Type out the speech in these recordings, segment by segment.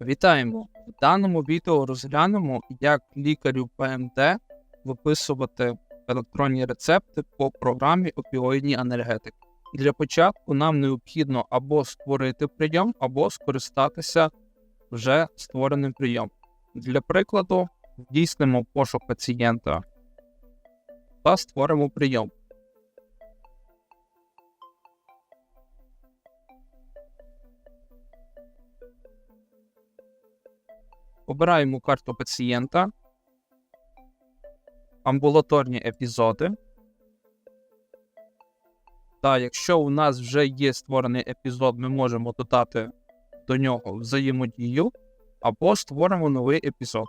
Вітаємо! В даному відео розглянемо, як лікарю ПМД виписувати електронні рецепти по програмі опіоїдні анальгетики. Для початку нам необхідно або створити прийом, або скористатися вже створеним прийомом. Для прикладу, здійснимо пошук пацієнта та створимо прийом. Обираємо карту пацієнта, амбулаторні епізоди. Та якщо у нас вже є створений епізод, ми можемо додати до нього взаємодію або створимо новий епізод.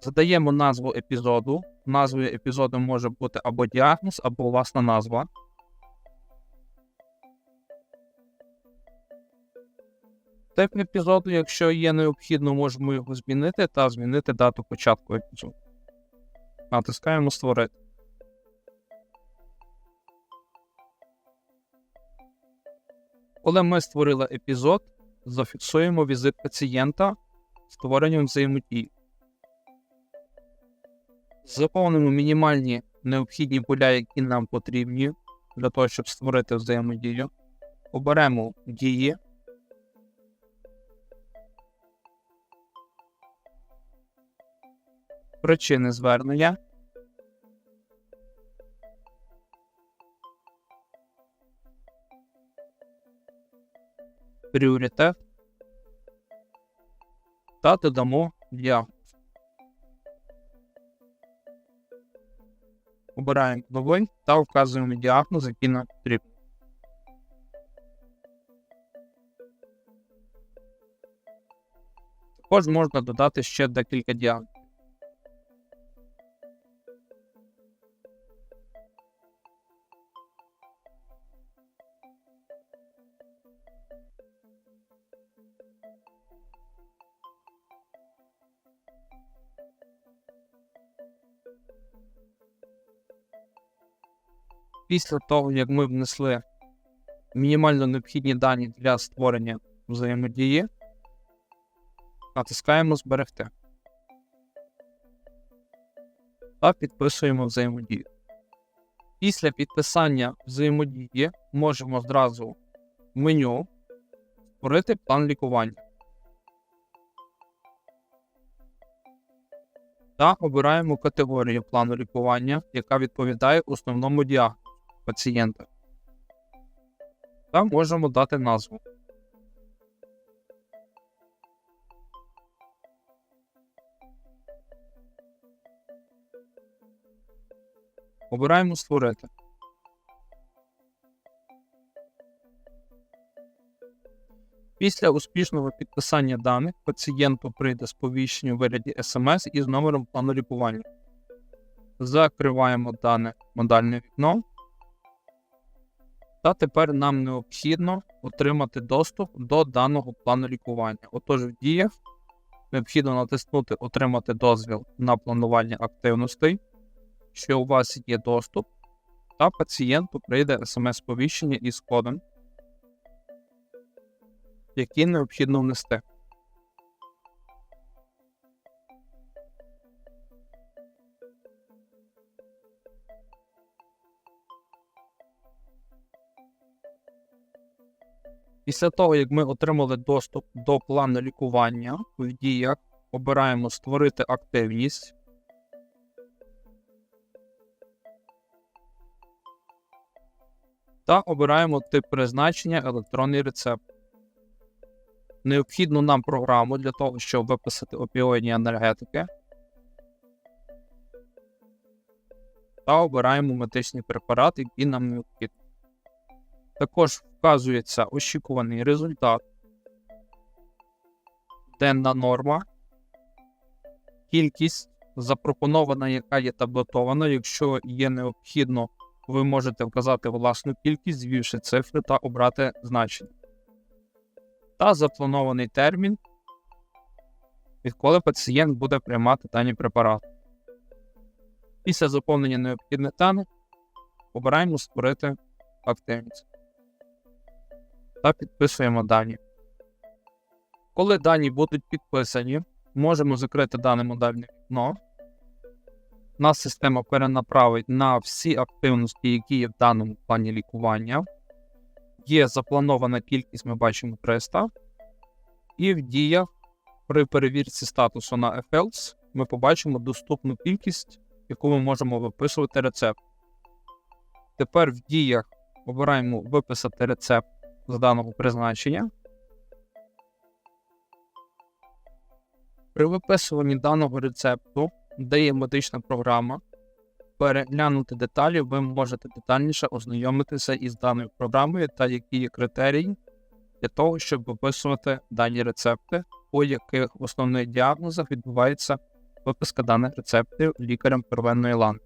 Задаємо назву епізоду. Назвою епізоду може бути або діагноз, або власна назва. Тип епізоду, якщо є необхідно, можемо його змінити та змінити дату початку епізоду. Натискаємо Створити. Коли ми створили епізод, зафіксуємо візит пацієнта створенням взаємодії. Заповнимо мінімальні необхідні поля, які нам потрібні для того, щоб створити взаємодію. Оберемо дії. Причини звернення. Пріоритет. Та додамо діагноз. Обираємо новий та вказуємо діагноз, який нам потрібен. Також можна додати ще декілька діагнозів. Після того, як ми внесли мінімально необхідні дані для створення взаємодії, натискаємо Зберегти та підписуємо взаємодію. Після підписання взаємодії можемо зразу в меню створити план лікування. Та обираємо категорію плану лікування, яка відповідає основному діагнозу пацієнта. Та можемо дати назву. Обираємо створити. Після успішного підписання даних пацієнту прийде сповіщення у вигляді SMS із номером плану лікування. Закриваємо дане модальне вікно. Та тепер нам необхідно отримати доступ до даного плану лікування. Отож, в діях необхідно натиснути Отримати дозвіл на планування активностей, що у вас є доступ, та пацієнту прийде смс-повіщення із кодом, який необхідно внести. Після того, як ми отримали доступ до плану лікування в діях, обираємо Створити активність. Та обираємо тип призначення електронний рецепт. Необхідну нам програму для того, щоб виписати опіоїдні енергетики. Та обираємо медичний препарат, який нам необхідний. Також вказується очікуваний результат, денна норма, кількість запропонована, яка є таблетована. Якщо є необхідно, ви можете вказати власну кількість, звівши цифри та обрати значення. Та запланований термін, відколи пацієнт буде приймати дані препарати. Після заповнення необхідних даних обираємо створити активність та підписуємо дані. Коли дані будуть підписані, можемо закрити дане модельне вікно. Нас система перенаправить на всі активності, які є в даному плані лікування. Є запланована кількість, ми бачимо 300. І в діях при перевірці статусу на FLS ми побачимо доступну кількість, яку ми можемо виписувати рецепт. Тепер в діях обираємо виписати рецепт з даного призначення. При виписуванні даного рецепту, де є медична програма, переглянути деталі, ви можете детальніше ознайомитися із даною програмою та які є критерії для того, щоб виписувати дані рецепти, по яких в основних діагнозах відбувається виписка даних рецептів лікарем первинної ланки.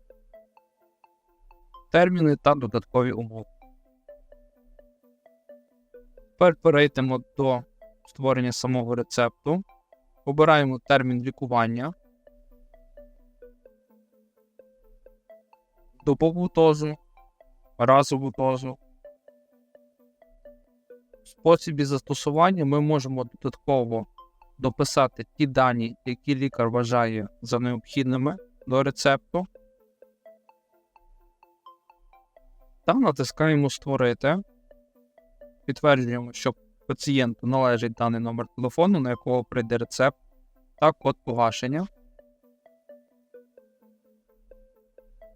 Терміни та додаткові умови. Тепер перейдемо до створення самого рецепту. Обираємо термін лікування. Добову дозу, разову дозу. В спосібі застосування ми можемо додатково дописати ті дані, які лікар вважає за необхідними до рецепту. Та натискаємо Створити. Підтверджуємо, що пацієнту належить даний номер телефону, на якого прийде рецепт, та код погашення.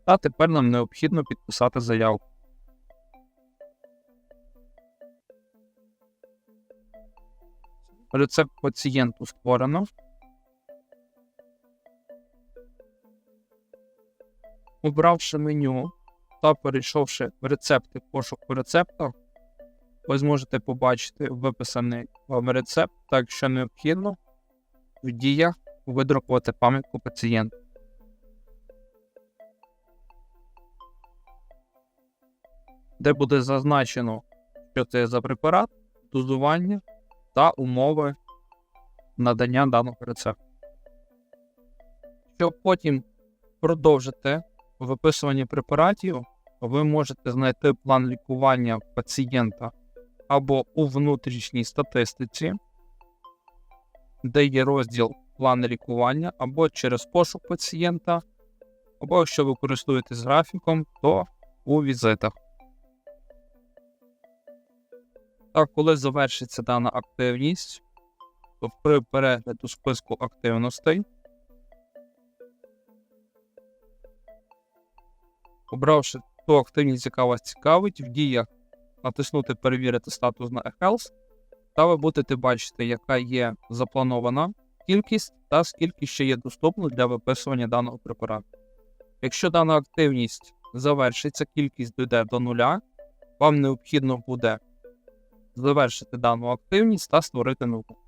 Та тепер нам необхідно підписати заявку. Рецепт пацієнту створено. Обравши меню та перейшовши в рецепти пошуку рецепта, ви зможете побачити виписаний вам рецепт, так якщо необхідно, в діях видрукувати пам'ятку пацієнта. Де буде зазначено, що це за препарат, дозування та умови надання даного рецепту. Щоб потім продовжити виписування препаратів, ви можете знайти план лікування пацієнта або у внутрішній статистиці, де є розділ план лікування, або через пошук пацієнта, або якщо ви користуєтесь графіком, то у візитах. Так, коли завершиться дана активність, то при перегляду списку активностей, обравши ту активність, яка вас цікавить, в діях натиснути Перевірити статус на eHealth, та ви будете бачити, яка є запланована кількість та скільки ще є доступно для виписування даного препарату. Якщо дана активність завершиться, кількість дійде до нуля, вам необхідно буде завершити дану активність та створити нову.